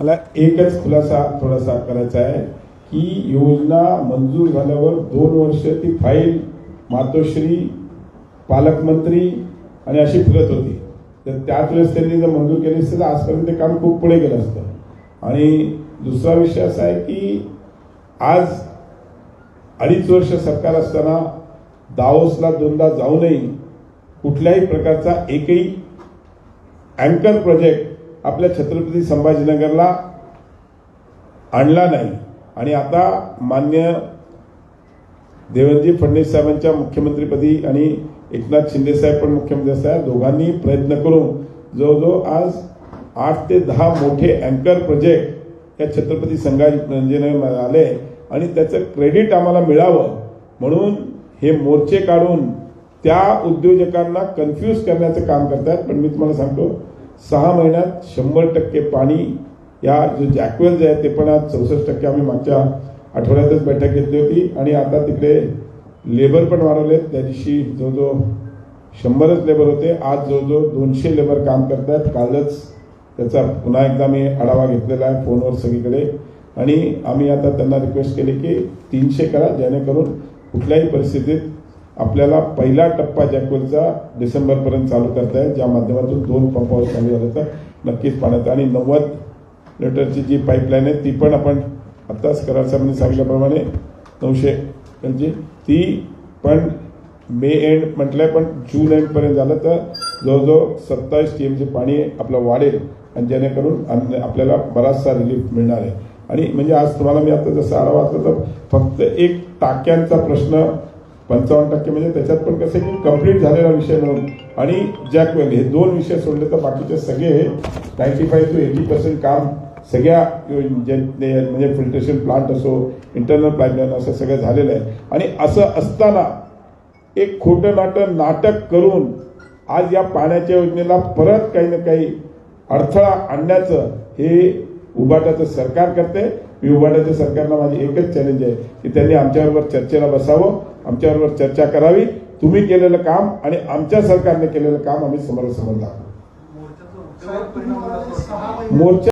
मला एकच खुलासा थोडासा करायचा आहे की योजना मंजूर झाल्यावर दोन वर्ष ती फाईल मातोश्री पालकमंत्री आणि अशी फिरत होती. तर त्याच वेळेस त्यांनी जर मंजूर केली असते तर आजपर्यंत ते काम खूप पुढे गेलं असतं. आणि दुसरा विषय असा आहे की आज अडीच वर्ष सरकार असताना दाओसला दोनदा जाऊनही कुठल्याही प्रकारचा एकही अँकर प्रोजेक्ट आपल्या छत्रपती संभाजीनगरला आणला नाही. आणि आता मान्य देवेंद्रजी फडणवीस साहेबांच्या मुख्यमंत्रीपदी आणि एकनाथ शिंदे साहेब पण मुख्यमंत्री साहेब दोघांनी प्रयत्न करून जवळजवळ आज आठ ते दहा मोठे अँकर प्रोजेक्ट या छत्रपती संभाजीनगर आले. आणि त्याचं क्रेडिट आम्हाला मिळावं म्हणून हे मोर्चे काढून त्या उद्योजकांना कन्फ्यूज करण्याचं काम करतात. पण मी तुम्हाला सांगतो सहा महिन्यात शंभर टक्के पाणी या जो जॅकवेल्स आहे ते पण आज चौसष्ट टक्के आम्ही मागच्या आठवड्यातच बैठक घेतली होती. आणि आता तिकडे लेबर पण वाढवले त्या दिवशी जवळजवळ शंभरच लेबर होते. आज जवळजवळ दोनशे लेबर काम करतात कालच त्याचा पुन्हा एकदा मी आढावा घेतलेला आहे फोनवर सगळीकडे. आणि आम्ही आता त्यांना रिक्वेस्ट केली की तीनशे करा जेणेकरून कुठल्याही परिस्थितीत आपल्याला पहिला टप्पा जॅकवेलचा डिसेंबरपर्यंत चालू करता येईल ज्या माध्यमातून दोन पंपावर चालू झालं तर नक्कीच पाण्यात आणि नव्वद लिटरची जी पाईपलाईन आहे ती पण आपण आत्ताच करार साहेबांनी सांगितल्याप्रमाणे नऊशे त्यांची ती पण मे एंड म्हटलंय पण जून एंडपर्यंत झालं तर जवळजवळ सत्तावीस टी एमचे पाणी आपलं वाढेल. आणि जेणेकरून आपल्याला बराचसा रिलीफ मिळणार आहे. आणि म्हणजे आज तुम्हाला मी आता जसं आढावा तर फक्त एक टाक्यांचा प्रश्न पंचावन्न टक्के म्हणजे त्याच्यात पण कसं आहे की कंप्लीट झालेला विषय म्हणून. आणि जॅकवेल हे दोन विषय सोडले तर बाकीचे सगळे ninety five to eighty percent काम सगळ्या म्हणजे फिल्ट्रेशन प्लांट असो इंटरनल पाईपलाईन असं सगळं झालेलं आहे. आणि असं असताना एक खोटं नाटक नाटक करून आज या पाण्याच्या योजनेला परत काही ना काही अडथळा आणण्याचं हे उभाटाचं सरकार करते मी उभाटाच्या सरकारला माझी एकच चॅलेंज आहे की त्यांनी आमच्याबरोबर चर्चेला बसावं आमच्याबरोबर चर्चा करावी तुम्ही केलेलं काम आणि आमच्या सरकारने केलेलं काम आम्ही समोरासमोर दाखवू. मोर्चा